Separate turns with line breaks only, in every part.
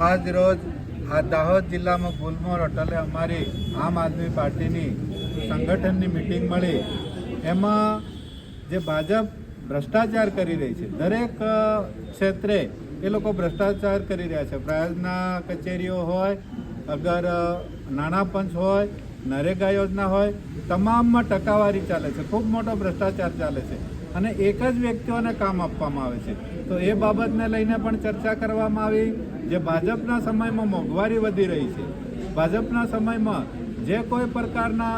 આજ રોજ આ દાહોદ જિલ્લામાં ગુલમોર હોટલે અમારી આમ આદમી પાર્ટીની સંગઠનની મિટિંગ મળી. એમાં જે ભાજપ ભ્રષ્ટાચાર કરી રહી છે, દરેક ક્ષેત્રે એ લોકો ભ્રષ્ટાચાર કરી રહ્યા છે. પ્રયાગના કચેરીઓ હોય, અગર નાણાં પંચ હોય, નરેગા યોજના હોય, તમામમાં ટકાવારી ચાલે છે. ખૂબ મોટો ભ્રષ્ટાચાર ચાલે છે. અને એક જ વ્યક્તિઓને કામ આપવામાં આવે છે. તો એ બાબતને લઈને પણ ચર્ચા કરવામાં આવી. જે ભાજપના સમયમાં મોંઘવારી વધી રહી છે. ભાજપના સમયમાં જે કોઈ પ્રકારના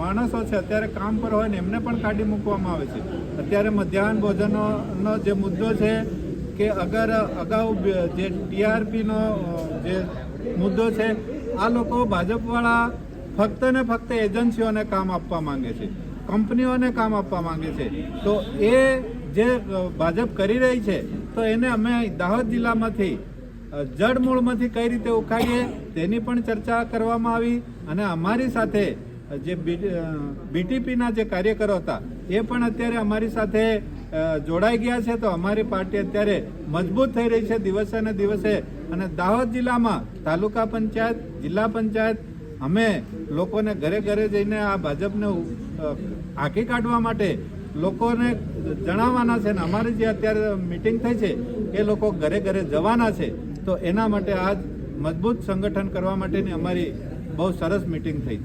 માણસો છે, અત્યારે કામ પર હોય ને, એમને પણ કાઢી મૂકવામાં આવે છે. અત્યારે મધ્યાહન ભોજનનો જે મુદ્દો છે કે અગર અગાઉ જે ટીઆરપીનો જે મુદ્દો છે, આ લોકો ભાજપવાળા ફક્ત ને ફક્ત એજન્સીઓને કામ આપવા માંગે છે. કંપનીઓને કામ આપવા માંગે છે. તો એ જે ભાજપ કરી રહી છે, તો એને અમે દાહોદ જિલ્લામાંથી જડમૂળમાંથી કઈ રીતે ઉખાડીએ તેની પણ ચર્ચા કરવામાં આવી અને અમારી સાથે જે બીટીપીના જે કાર્યકરો હતા, એ પણ અત્યારે અમારી સાથે જોડાઈ ગયા છે. તો અમારી પાર્ટી અત્યારે મજબૂત થઈ રહી છે દિવસે ને દિવસે. અને દાહોદ જિલ્લામાં તાલુકા પંચાયત, જિલ્લા પંચાયત અમે લોકોને ઘરે ઘરે જઈને આ ભાજપને હાંકી કાઢવા માટે લોકોને જણાવવાના છે ને અમારી જે અત્યારે મિટિંગ થઈ છે, એ લોકો ઘરે ઘરે જવાના છે. તો એના માટે આજ મજબૂત સંગઠન કરવા માટેની અમારી બહુ સરસ મિટિંગ થઈ.